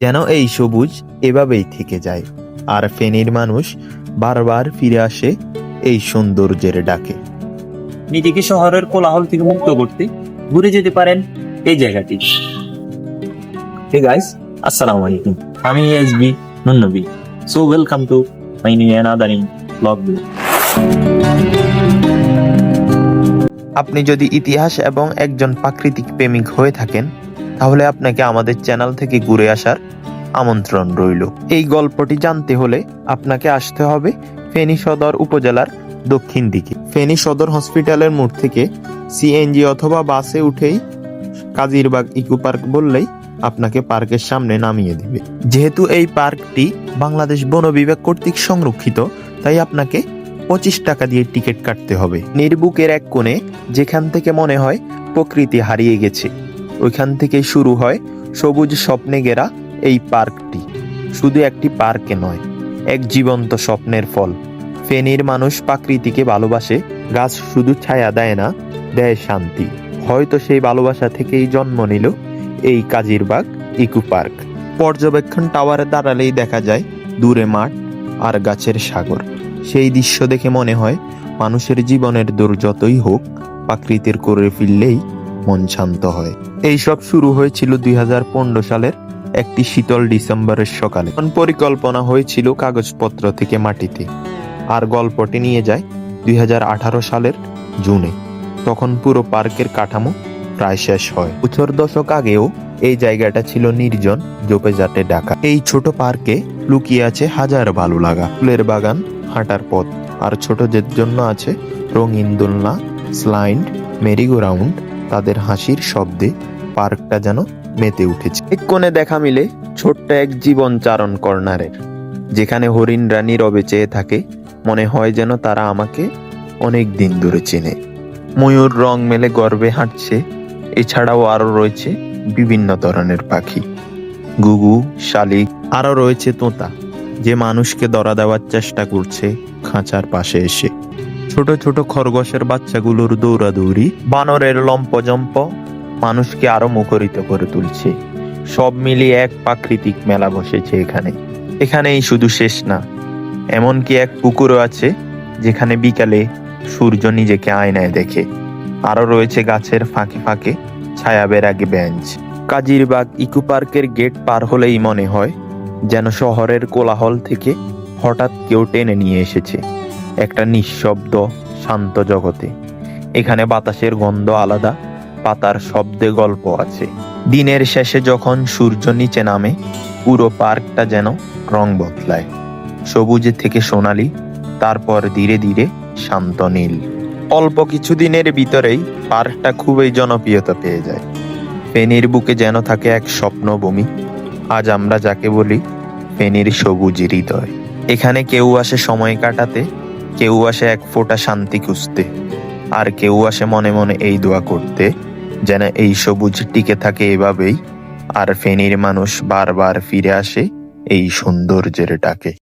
যেন এই সবুজ এভাবেই থেকে যায়। আর ফেনীর মানুষ বারবার ফিরে আসে এই সৌন্দর্যের ডাকে। নিজেকে শহরের কোলাহল থেকে মুক্ত করতে ঘুরে যেতে পারেন এই জায়গাটি। হে গাইস আসসালামু আলাইকুম। আমি S B. So welcome to my new another blog আপনি যদি ইতিহাস এবং একজন প্রাকৃতিক প্রেমিক হয়ে থাকেন তাহলে আপনাকে আমাদের চ্যানেল থেকে ঘুরে আসার আমন্ত্রণ রইল। এই গল্পটি জানতে হলে আপনাকে আসতে হবে ফেনী সদর উপজেলার দক্ষিণ দিকে। ফেনী সদর হসপিটালের মোড় থেকে সিএনজি অথবা বাসে উঠেই কাজিরবাগ ইকো পার্ক বললেই আপনাকে পার্কের সামনে নামিয়ে দিবে। যেহেতু এই পার্কটি বাংলাদেশ বন বিভাগ কর্তৃক সংরক্ষিত, তাই আপনাকে পঁচিশ টাকা দিয়ে টিকিট কাটতে হবে। নির্বুকের এক কোণে যেখান থেকে মনে হয় প্রকৃতি হারিয়ে গেছে। ওইখান থেকে শুরু হয় সবুজ স্বপ্নে ঘেরা এই পার্কটি। শুধু একটি পার্কে নয়, এক জীবন্ত স্বপ্নের ফল। ফেনীর মানুষ প্রাকৃতিকে ভালোবাসে, গাছ শুধু ছায়া দেয় না, দেয় শান্তি। হয়তো সেই ভালোবাসা থেকেই জন্ম নিল এই কাজিরবাগ ইকো পার্ক। পর্যবেক্ষণ টাওয়ারে দাঁড়ালেই দেখা যায়, দূরে মাঠ আর গাছের সাগর। সেই দৃশ্য দেখে মনে হয়, মানুষের জীবনের দূর যতই হোক, প্রাকৃতির করে ফিরলেই মন শান্ত হয়। এই সব শুরু হয়েছিল দুই হাজার পনেরো সালের একটি শীতল ডিসেম্বরের সকালে। পরিকল্পনা হয়েছিল কাগজপত্র থেকে মাটিতে। আর গল্পটি নিয়ে যায় দুই হাজার আঠারো সালের জুনে। তখন পুরো পার্কের কাঠামো প্রায় শেষ হয়। বছর দশক আগেও এই জায়গাটা ছিল নির্জন জোপেজাটে ডাকা এই ছোট পার্কে লুকিয়ে আছে হাজার ভালো লাগা। ফুলের বাগান, হাঁটার পথ, আর ছোটদের জন্য আছে রঙিন দোলনা, স্লাইড মেরিগো রাউন্ড তাদের হাসির শব্দে পার্কটা যেন মেতে উঠেছে। এক কোণে দেখা মিলে ছোট্ট এক জীবন চারণ কর্নারের, যেখানে হরিণরা নীরবে চেয়ে থাকে, মনে হয় যেন তারা আমাকে অনেক দিন ধরে চেনে। ময়ূর রং মেলে গর্বে হাঁটছে, এছাড়াও আরও রয়েছে বিভিন্ন ধরনের পাখি। গুগু, শালিক, আরও রয়েছে তোতা, যে মানুষকে দরা দেওয়ার চেষ্টা করছে খাঁচার পাশে এসে। ছোট ছোট খরগোশের বাচ্চাগুলোর দৌড়াদৌড়ি, বানরের লম্পজম্প মানুষকে আরও মুখরিত করে তুলছে। সব মিলিয়ে এক প্রাকৃতিক মেলা বসেছে এখানে। এখানেই শুধু শেষ না, এমনকি এক পুকুরও আছে যেখানে বিকালে সূর্য নিজেকে আয়নায় দেখে। আরও রয়েছে গাছের ফাঁকে ফাঁকে ছায়াবের আগে বেঞ্চ কাজিরবাগ ইকো পার্কের গেট পার হলেই মনে হয় যেন শহরের কোলাহল থেকে হঠাৎ কেউ টেনে নিয়ে এসেছে। একটা নিঃশব্দ শান্ত জগতে। এখানে বাতাসের গন্ধ আলাদা, পাতার শব্দে গল্প আছে। দিনের শেষে যখন সূর্য নিচে নামে, পুরো পার্কটা যেন রং বদলায়। সবুজে থেকে সোনালি, তারপর ধীরে ধীরে শান্ত নীল। অল্প কিছুদিনের ভিতরেই পার্কটা খুবই জনপ্রিয়তা পেয়ে যায়। ফেনীর বুকে যেন থাকে এক স্বপ্নভূমি। আজ আমরা যাকে বলি ফেনীর সবুজ হৃদয়। এখানে কেউ আসে সময় কাটাতে কেউ আসে এক ফোঁটা শান্তি খুঁজতে, আর কেউ আসে মনে মনে এই দোয়া করতে, যেন এই সবুজ টিকে থাকে এভাবেই, আর ফেনীর মানুষ বারবার ফিরে আসে এই সৌন্দর্যের ডাকে।